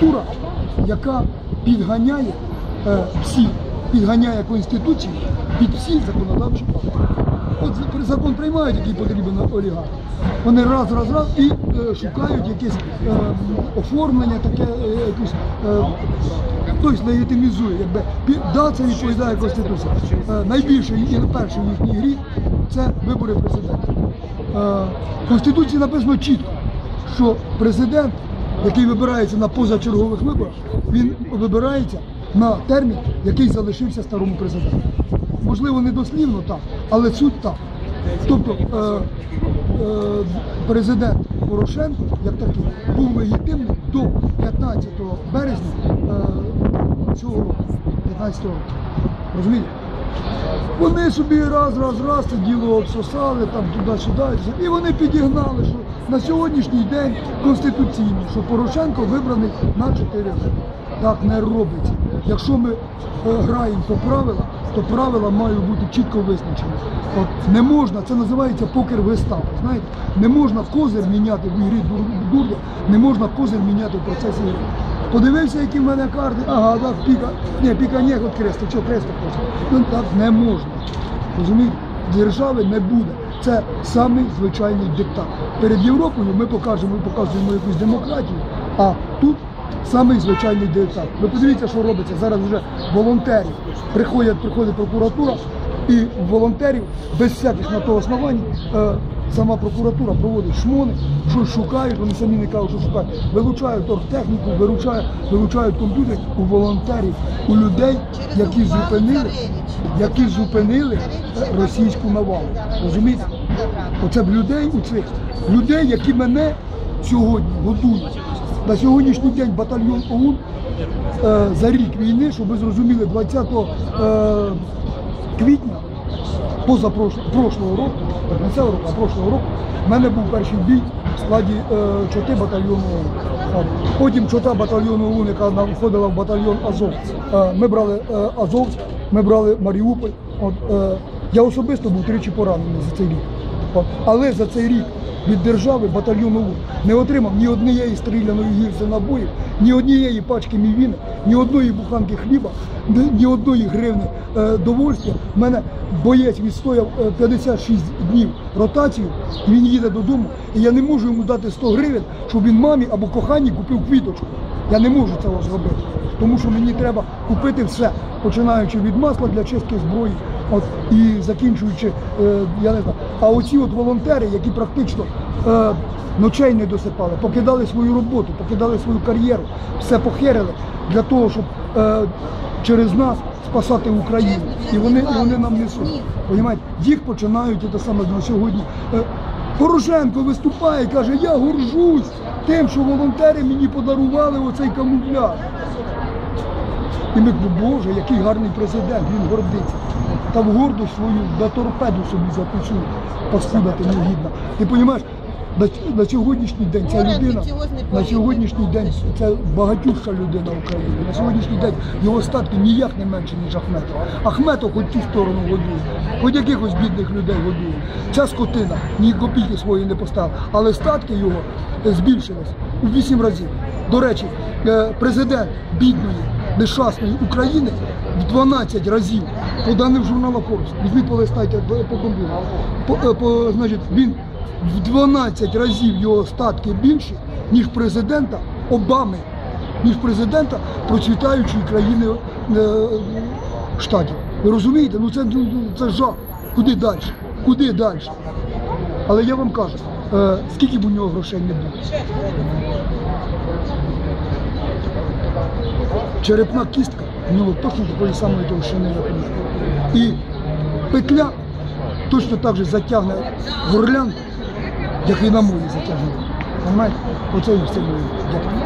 структура, яка підганяє е, всі, підганяє Конституцію під всі законодавчі акти. От закон приймають, який потрібен олігарх. Вони раз, раз, раз і е, шукають якесь е, оформлення, таке е, якусь. Е, Хтось легітимізує, якби да, це відповідає Конституції. Е, найбільший і перший їхній гріх це вибори президента. Е, Конституції написано чітко, що президент, який вибирається на позачергових виборах, він вибирається на термін, який залишився старому президенту. Можливо, не дослівно так, але суть так. Тобто е, е, президент Порошенко, як такий, був легітимний до 15 березня е, цього року, 15 року. Розумієте? Вони собі раз, раз, раз це діло обсосали там туди-сюди. І вони підігнали, що на сьогоднішній день конституційно, що Порошенко вибраний на 4 роки. Так не робиться. Якщо ми е, граємо по правилах, то правила мають бути чітко визначені. От не можна, це називається покер вистава. Знаєте, не можна козир міняти в ігрі дур- дурня, не можна козир міняти в процесі гри. Подивився, які в мене карти, ага, так, піка. Ні, піка ні, от крест, що крест просто. Ну так не можна. Розумієте? Держави не буде. Це самий звичайний диктат. Перед Європою ми покажемо, ми показуємо якусь демократію, а тут самий звичайний диктат. Ви подивіться, що робиться. Зараз вже волонтерів. Приходять, приходить прокуратура, і волонтерів без всяких на то основань е, сама прокуратура проводить шмони, щось шукають, вони самі не кажуть, що шукають. Вилучають оргтехніку, вилучають, вилучають комп'ютер у волонтерів, у людей, які зупинили, які зупинили російську навалу. Розумієте? Оце в людей у цих людей, які мене сьогодні годують. На сьогоднішній день батальйон ОУН е, за рік війни, щоб ви зрозуміли, 20 е, квітня позапрошлого прошлого року, не цього року, а прошлого року, в мене був перший бій в складі е, чоти батальйону. Потім чота батальйону ОУН, яка входила в батальйон Азов. Е, ми брали е, Азовськ, ми брали Маріуполь. От, е, я особисто був тричі поранений за цей рік. От. Але за цей рік від держави батальйон ОУН не отримав ні однієї стріляної гільзи набоїв, ні однієї пачки мівіни, ні одної буханки хліба, ні, одної гривни е, довольства. У мене боєць відстояв е, 56 днів ротацію, і він їде додому, і я не можу йому дати 100 гривень, щоб він мамі або коханій купив квіточку. Я не можу цього зробити, тому що мені треба купити все, починаючи від масла для чистки зброї, от і закінчуючи, е, я не знаю. А оці от волонтери, які практично е, ночей не досипали, покидали свою роботу, покидали свою кар'єру, все похерили для того, щоб е, через нас спасати Україну. І вони, і вони нам несуть. Понімаєте? Їх починають те саме на сьогодні. Е, Порошенко виступає і каже, я горжусь тим, що волонтери мені подарували оцей камуфляж. І ми Боже, який гарний президент, він гордиться. Та в гордость свою на торпеду собі запечу, паскуда ти негідна. Ти розумієш, на, на сьогоднішній день ця людина, на сьогоднішній день це багатюща людина України. На сьогоднішній день його статки ніяк не менше, ніж Ахметов. Ахметов хоч ту сторону годує, хоч якихось бідних людей годує. Ця скотина ні копійки свої не поставила, але статки його е, збільшились у вісім разів. До речі, е, президент бідної, нещасної України в 12 разів по даним журналу Forbes, візьміть полистайте по, комп'ютеру, по, е, по, значить, він в 12 разів його статки більші, ніж президента Обами, ніж президента процвітаючої країни е, штатів. Ви розумієте? Ну це, ну, це жах. Куди далі? Куди далі? Але я вам кажу, е, скільки б у нього грошей не було. Черепна кістка в нього точно такої самої товщини, як у. І петля точно так же затягне горлянку, як і на морі затягне. Понимаєте? Оце і все. Дякую.